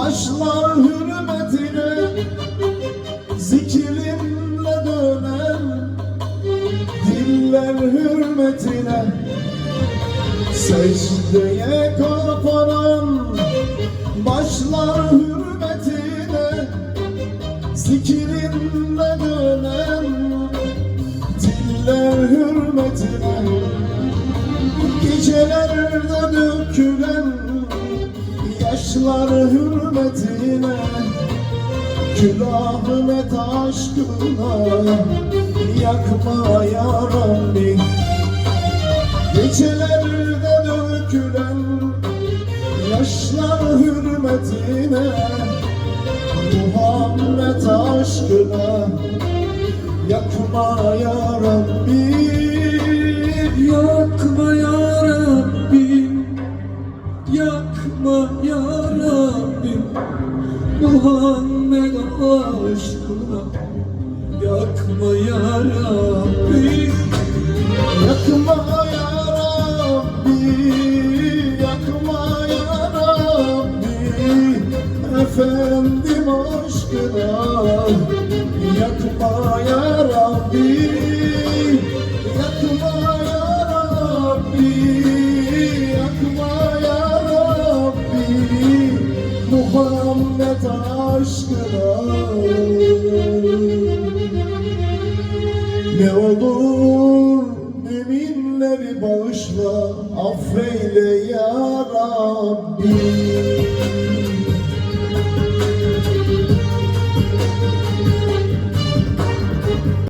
başlar hürmetine Zikrimle döner. Diller hürmetine Secdeye kapanan. Başlar hürmetine Zikrimle dönen diller hürmetine Gecelerde dökülen yaşlar hürmetine Külahını aşkına yakma ya Rabbi. Gecelerde dökülen yaşlar hürmetine Muhammed aşkına yakma ya Rabbi Muhammed aşkına Yakma ya Rabbim Yakma ya Rabbi Yakma ya Rabbi Efendim aşkına Yakma ya Rabbi Muhammed aşkına ne olur müminleri bağışla affeyle ya Rabbi